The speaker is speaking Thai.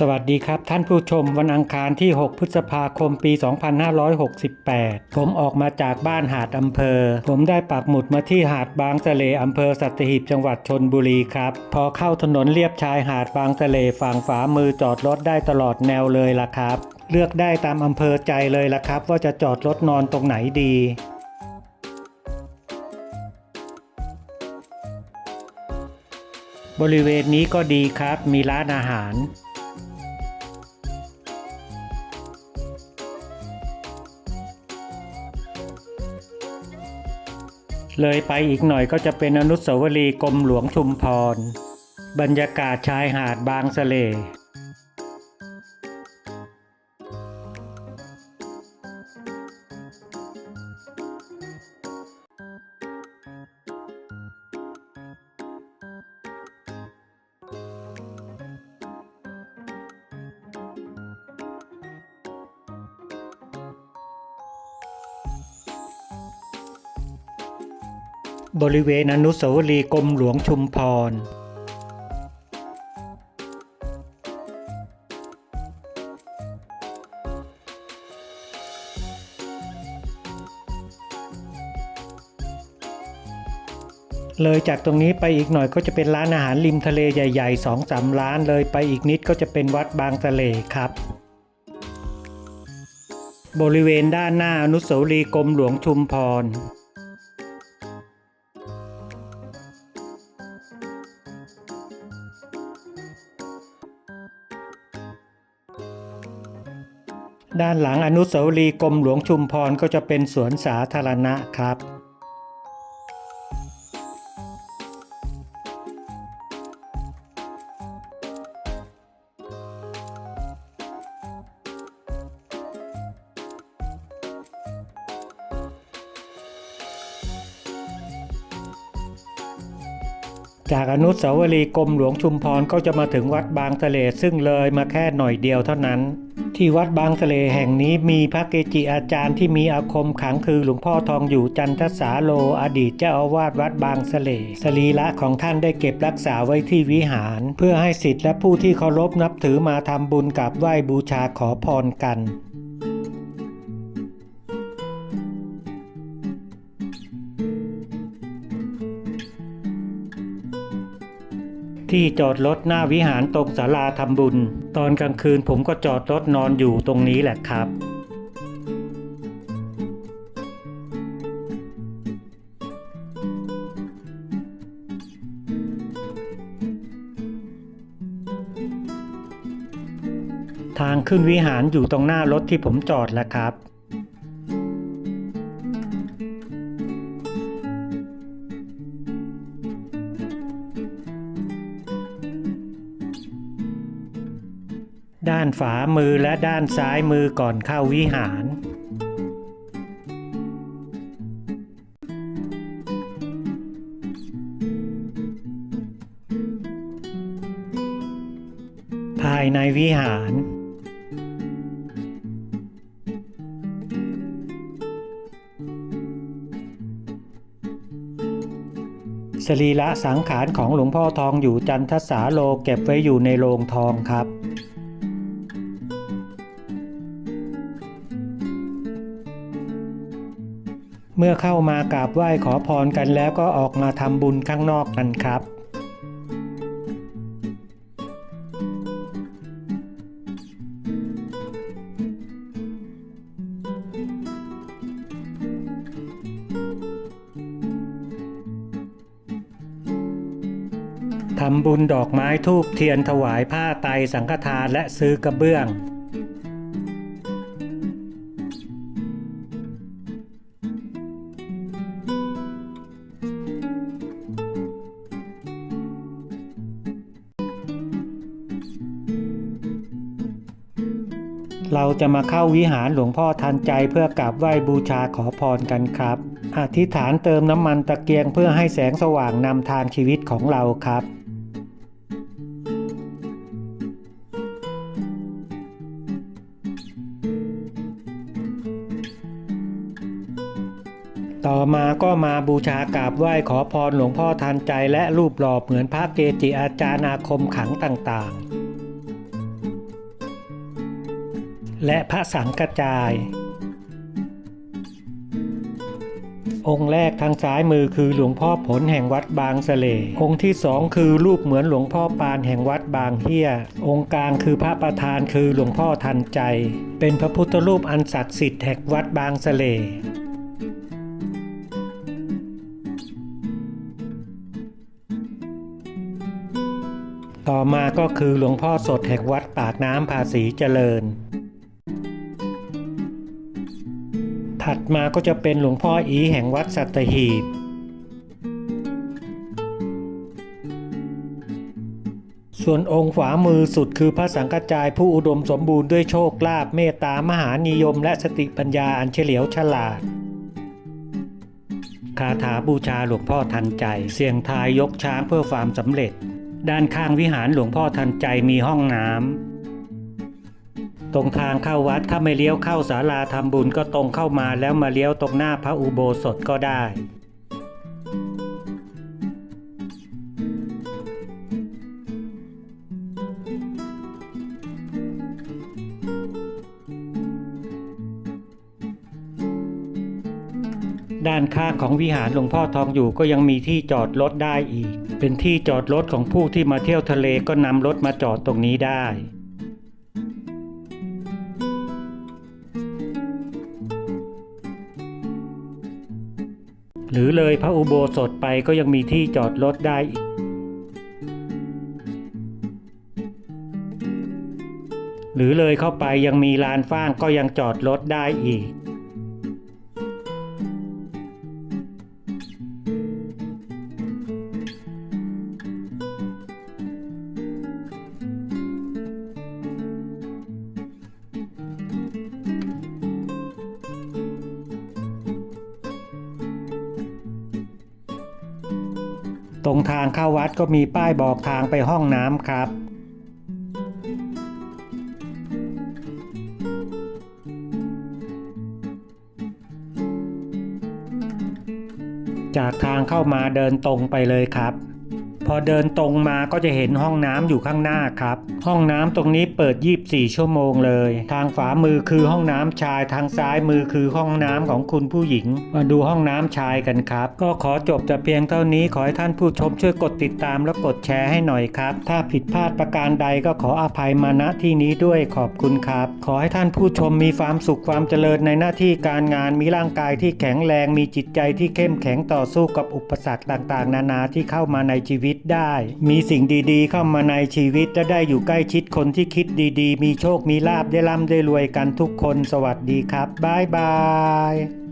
สวัสดีครับท่านผู้ชมวันอังคารที่ 6 พฤษภาคมปี 2568 ผมออกมาจากบ้านหาดอำเภอ ผมได้ปักหมุดมาที่หาดบางทะเลอำเภอสัตหีบจังหวัดชนบุรีครับ พอเข้าถนนเลียบชายหาดบางทะเลฝั่งฝามือจอดรถได้ตลอดแนวเลยล่ะครับ เลือกได้ตามอำเภอใจเลยล่ะครับ ว่าจะจอดรถนอนตรงไหนดีบริเวณนี้ก็ดีครับ มีร้านอาหาร เลยไปอีกหน่อยก็จะเป็นอนุสาวรีย์กรมหลวงชุมพร บรรยากาศชายหาดบางสะเล บริเวณอนุสาวรีย์กรมหลวงชุมพร เลยจากตรงนี้ไปอีกหน่อยก็จะเป็นร้านอาหารริมทะเลใหญ่ๆสองสามร้านเลยไปอีกนิดก็จะเป็นวัดบางทะเลครับบริเวณด้านหน้าอนุสาวรีย์กรมหลวงชุมพร ด้านหลังอนุสาวรีย์กรมหลวงชุมพรก็จะเป็นสวนสาธารณะครับ จากอนุสาวรีย์กรมหลวงชุมพรก็จะมาถึงวัดบางทะเลซึ่งเลยมาแค่หน่อยเดียวเท่านั้น ที่วัดบางสะเลแห่งนี้มีพระเกจิอาจารย์ที่มีอาคมขังคือหลวงพ่อทองอยู่จันทสาโลอดีตเจ้าอาวาสวัดบางสะเลสรีระของท่านได้เก็บรักษาไว้ที่วิหาร เพื่อให้สิทธิ์และผู้ที่เคารพนับถือมาทำบุญกับไหว้บูชาขอพรกัน ที่จอดรถหน้าวิหารตรงศาลาทำบุญ ตอนกลางคืนผมก็จอดรถนอนอยู่ตรงนี้แหละครับทางขึ้นวิหารอยู่ตรงหน้ารถที่ผมจอดแหละครับานฝามือและด้านซ้ายมือก่อนเข้าวิหาร ภายในวิหารสรีระสังขารของหลวงพ่อทองอยู่จันทสาโลเก็บไว้อยู่ในโรงทองครับ เมื่อเข้ามากราบไหว้ขอพรกันแล้วก็ออกมาทำบุญข้างนอกกันครับทำบุญดอกไม้ทูบเทียนถวายผ้าไตรสังฆทานและซื้อกระเบื้อง เราจะมาเข้าวิหารหลวงพ่อทันใจเพื่อกราบไหว้บูชาขอพรกันครับ อธิษฐานเติมน้ำมันตะเกียงเพื่อให้แสงสว่างนำทางชีวิตของเราครับต่อมาก็มาบูชากราบไหว้ขอพรหลวงพ่อทันใจและรูปหล่อเหมือนพระเกจิอาจารย์อาคมขังต่าง และพระสังกระจาย องค์แรกทางซ้ายมือคือหลวงพ่อผลแห่งวัดบางสะเล องค์ที่สองคือรูปเหมือนหลวงพ่อปานแห่งวัดบางเฮียองค์กลางคือพระประธานคือหลวงพ่อทันใจ เป็นพระพุทธรูปอันศักดิ์สิทธิ์แห่งวัดบางสะเลต่อมาก็คือหลวงพ่อสดแห่งวัดปากน้ำภาษีเจริญ ถัดมาก็จะเป็นหลวงพ่ออีแห่งวัดสัตหีบ ส่วนองค์ขวามือสุดคือพระสังกัจจายผู้อุดมสมบูรณ์ด้วยโชคลาภเมตตามหานิยมและสติปัญญาอันเฉลียวฉลาด คาถาบูชาหลวงพ่อทันใจ เสียงทายยกช้างเพื่อความสำเร็จ ด้านข้างวิหารหลวงพ่อทันใจมีห้องน้ำ ตรงทางเข้าวัดถ้าไม่เลี้ยวเข้าศาลาทำบุญก็ตรงเข้ามาแล้วมาเลี้ยวตรงหน้าพระอุโบสถก็ได้ด้านข้างของวิหารหลวงพ่อทองอยู่ก็ยังมีที่จอดรถได้อีก เป็นที่จอดรถของผู้ที่มาเที่ยวทะเลก็นำรถมาจอดตรงนี้ได้ หรือเลยพระอุโบสถไปก็ยังมีที่จอดรถได้อีกหรือเลยเข้าไปยังมีลานฟ้างก็ยังจอดรถได้อีก ตรงทางเข้าวัดก็มีป้ายบอกทางไปห้องน้ำครับ จากทางเข้ามาเดินตรงไปเลยครับ พอเดินตรงมาก็จะเห็นห้องน้ำอยู่ข้างหน้าครับ ห้องน้ำตรงนี้เปิด 24 ชั่วโมงเลย ทางขวามือคือห้องน้ำชาย ทางซ้ายมือคือห้องน้ำของคุณผู้หญิง มาดูห้องน้ำชายกันครับ ก็ขอจบแต่เพียงเท่านี้ขอให้ท่านผู้ชมช่วยกดติดตามและกดแชร์ให้หน่อยครับ ถ้าผิดพลาดประการใดก็ขออภัยมาณที่นี้ด้วยขอบคุณครับ ขอให้ท่านผู้ชมมีความสุขความเจริญในหน้าที่การงานมีร่างกายที่แข็งแรงมีจิตใจที่เข้มแข็งต่อสู้กับอุปสรรคต่างๆ นานาที่เข้ามาในชีวิตได้ มีสิ่งดีๆ เข้ามาในชีวิตจะได้อยู่ใกล้ชิดคนที่คิดดีๆ มีโชคมีลาบได้ร่ำได้รวยกันทุกคน สวัสดีครับบ๊ายบาย